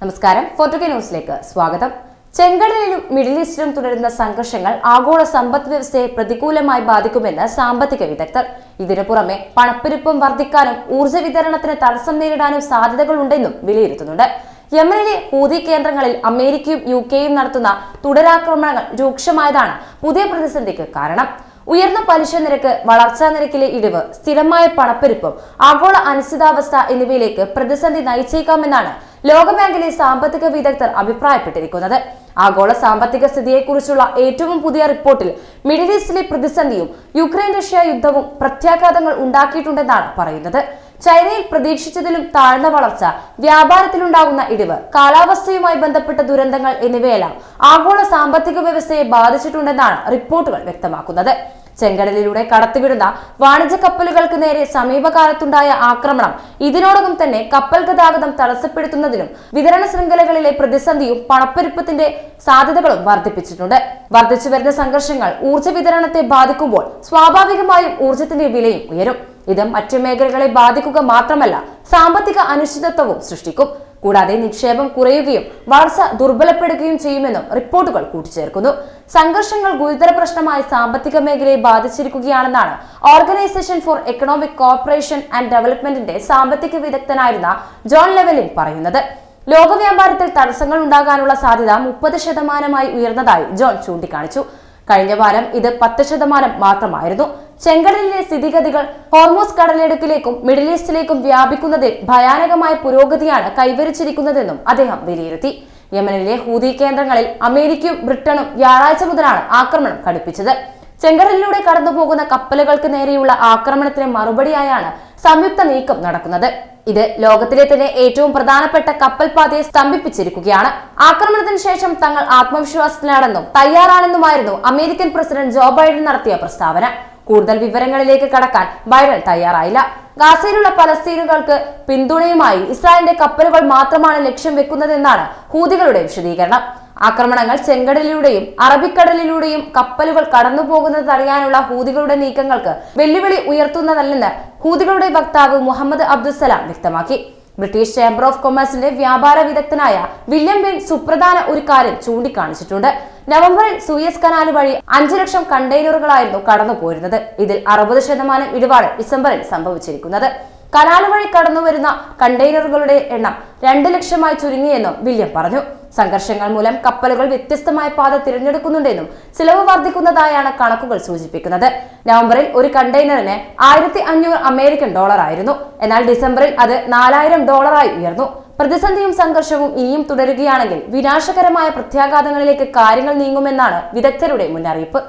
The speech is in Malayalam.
നമസ്കാരം. ഫോർട്ടുഗ ന്യൂസിലേക്ക് സ്വാഗതം. ചെങ്കടലിലും മിഡിൽ ഈസ്റ്റിലും തുടരുന്ന സംഘർഷങ്ങൾ ആഗോള സമ്പദ് വ്യവസ്ഥയെ പ്രതികൂലമായി ബാധിക്കുമെന്ന് സാമ്പത്തിക വിദഗ്ധർ. ഇതിനു പുറമെ പണപ്പെരുപ്പം വർദ്ധിക്കാനും ഊർജ വിതരണത്തിന് തടസ്സം നേരിടാനും സാധ്യതകളുണ്ടെന്നും വിലയിരുത്തുന്നുണ്ട്. യമനിലെ ഹൂതി കേന്ദ്രങ്ങളിൽ അമേരിക്കയും യു കെയും നടത്തുന്ന തുടരാക്രമണങ്ങൾ രൂക്ഷമായതാണ് പുതിയ പ്രതിസന്ധിക്ക് കാരണം. ഉയർന്ന പലിശ നിരക്ക് വളർച്ചാ നിരക്കിലെ ഇടിവ് സ്ഥിരമായ പണപ്പെരുപ്പം ആഗോള അനിശ്ചിതാവസ്ഥ എന്നിവയിലേക്ക് പ്രതിസന്ധി നയിച്ചേക്കാമെന്നാണ് ലോകബാങ്കിലെ സാമ്പത്തിക വിദഗ്ധർ അഭിപ്രായപ്പെട്ടിരിക്കുന്നത്. ആഗോള സാമ്പത്തിക സ്ഥിതിയെക്കുറിച്ചുള്ള ഏറ്റവും പുതിയ റിപ്പോർട്ടിൽ മിഡിൽ ഈസ്റ്റിലെ പ്രതിസന്ധിയും യുക്രൈൻ റഷ്യ യുദ്ധവും പ്രത്യാഘാതങ്ങൾ ഉണ്ടാക്കിയിട്ടുണ്ടെന്നാണ് പറയുന്നത്. ചൈനയിൽ പ്രതീക്ഷിച്ചതിലും താഴ്ന്ന വളർച്ച വ്യാപാരത്തിലുണ്ടാകുന്ന ഇടിവ് കാലാവസ്ഥയുമായി ബന്ധപ്പെട്ട ദുരന്തങ്ങൾ എന്നിവയെല്ലാം ആഗോള സാമ്പത്തിക വ്യവസ്ഥയെ ബാധിച്ചിട്ടുണ്ടെന്നാണ് റിപ്പോർട്ടുകൾ വ്യക്തമാക്കുന്നത്. ചെങ്കടലിലൂടെ കടത്തിവിടുന്ന വാണിജ്യ കപ്പലുകൾക്ക് നേരെ സമീപകാലത്തുണ്ടായ ആക്രമണം ഇതിനോടകം തന്നെ കപ്പൽ ഗതാഗതം തടസ്സപ്പെടുത്തുന്നതിനും വിതരണ ശൃംഖലകളിലെ പ്രതിസന്ധിയും പണപ്പെരുപ്പത്തിന്റെ സാധ്യതകളും വർദ്ധിപ്പിച്ചിട്ടുണ്ട്. വർദ്ധിച്ചു വരുന്ന സംഘർഷങ്ങൾ ഊർജ വിതരണത്തെ ബാധിക്കുമ്പോൾ സ്വാഭാവികമായും ഊർജത്തിന്റെ വിലയും ഉയരും. ഇത് മറ്റു മേഖലകളെ ബാധിക്കുക മാത്രമല്ല സാമ്പത്തിക അനിശ്ചിതത്വവും സൃഷ്ടിക്കും. കൂടാതെ നിക്ഷേപം കുറയുകയും വളർച്ച ദുർബലപ്പെടുകയും ചെയ്യുമെന്നും റിപ്പോർട്ടുകൾ കൂട്ടിച്ചേർക്കുന്നു. സംഘർഷങ്ങൾ ഗുരുതര പ്രശ്നമായി സാമ്പത്തിക മേഖലയെ ബാധിച്ചിരിക്കുകയാണെന്നാണ് organisation for economic corporation and ഡെവലപ്മെന്റിന്റെ സാമ്പത്തിക വിദഗ്ധനായിരുന്ന ജോൺ ലെവലിൻ പറയുന്നത്. ലോകവ്യാപാരത്തിൽ തടസ്സങ്ങൾ ഉണ്ടാകാനുള്ള സാധ്യത മുപ്പത് ശതമാനമായി ഉയർന്നതായി ജോൺ ചൂണ്ടിക്കാണിച്ചു. കഴിഞ്ഞ വാരം ഇത് പത്ത് ശതമാനം മാത്രമായിരുന്നു. ചെങ്കടലിലെ സ്ഥിതിഗതികൾ ഹോർമോസ് കടലിടുക്കിലേക്കും മിഡിൽ ഈസ്റ്റിലേക്കും വ്യാപിക്കുന്നതിൽ ഭയാനകമായ പുരോഗതിയാണ് കൈവരിച്ചിരിക്കുന്നതെന്നും അദ്ദേഹം വിലയിരുത്തി. യമനിലെ ഹൂതി കേന്ദ്രങ്ങളിൽ അമേരിക്കയും ബ്രിട്ടനും വ്യാഴാഴ്ച മുതലാണ് ആക്രമണം കടുപ്പിച്ചത് ചെങ്കടലിലൂടെ കടന്നുപോകുന്ന കപ്പലുകൾക്ക് നേരെയുള്ള ആക്രമണത്തിന് മറുപടിയായാണ് സംയുക്ത നീക്കം നടക്കുന്നത്. ഇത് ലോകത്തിലെ തന്നെ ഏറ്റവും പ്രധാനപ്പെട്ട കപ്പൽ പാതയെ സ്തംഭിപ്പിച്ചിരിക്കുകയാണ്. ആക്രമണത്തിന് ശേഷം തങ്ങൾ ആത്മവിശ്വാസത്തിലാണെന്നും തയ്യാറാണെന്നുമായിരുന്നു അമേരിക്കൻ പ്രസിഡന്റ് ജോ ബൈഡൻ നടത്തിയ പ്രസ്താവന. കൂടുതൽ വിവരങ്ങളിലേക്ക് കടക്കാൻ ബൈഡൻ തയ്യാറായില്ല. ഗാസയിലുള്ള പലസ്തീനുകൾക്ക് പിന്തുണയുമായി ഇസ്രായേലിന്റെ കപ്പലുകൾ മാത്രമാണ് ലക്ഷ്യം വെക്കുന്നതെന്നാണ് ഹൂതികളുടെ വിശദീകരണം. ആക്രമണങ്ങൾ ചെങ്കടലിലൂടെയും അറബിക്കടലിലൂടെയും കപ്പലുകൾ കടന്നുപോകുന്നത് തടയാനുള്ള ഹൂതികളുടെ നീക്കങ്ങൾക്ക് വെല്ലുവിളി ഉയർത്തുന്നതല്ലെന്ന് ഹൂതികളുടെ വക്താവ് മുഹമ്മദ് അബ്ദുസലാം വ്യക്തമാക്കി. ബ്രിട്ടീഷ് ചേംബർ ഓഫ് കൊമേഴ്സിന്റെ വ്യാപാര വിദഗ്ധനായ വില്യം ബെൻ സുപ്രധാന ഒരു കാര്യം ചൂണ്ടിക്കാണിച്ചിട്ടുണ്ട്. നവംബറിൽ സൂയസ് കനാൽ വഴി അഞ്ചു ലക്ഷം കണ്ടെയ്നറുകളായിരുന്നു കടന്നു പോരുന്നത് ഇതിൽ അറുപത് ശതമാനം ഇടപാട് ഡിസംബറിൽ സംഭവിച്ചിരിക്കുന്നത്. കനാൽ വഴി കടന്നുവരുന്ന കണ്ടെയ്നറുകളുടെ എണ്ണം രണ്ട് ലക്ഷമായി ചുരുങ്ങിയെന്നും വില്യം പറഞ്ഞു. സംഘർഷങ്ങൾ മൂലം കപ്പലുകൾ വ്യത്യസ്തമായ പാത തിരഞ്ഞെടുക്കുന്നുണ്ടെന്നും ചിലവ് വർദ്ധിക്കുന്നതായാണ് കണക്കുകൾ സൂചിപ്പിക്കുന്നത്. നവംബറിൽ ഒരു കണ്ടെയ്നറിന് ആയിരത്തി അഞ്ഞൂറ് അമേരിക്കൻ ഡോളർ ആയിരുന്നു. എന്നാൽ ഡിസംബറിൽ അത് നാലായിരം ഡോളറായി ഉയർന്നു. പ്രതിസന്ധിയും സംഘർഷവും ഇനിയും തുടരുകയാണെങ്കിൽ വിനാശകരമായ പ്രത്യാഘാതങ്ങളിലേക്ക് കാര്യങ്ങൾ നീങ്ങുമെന്നാണ് വിദഗ്ധരുടെ മുന്നറിയിപ്പ്.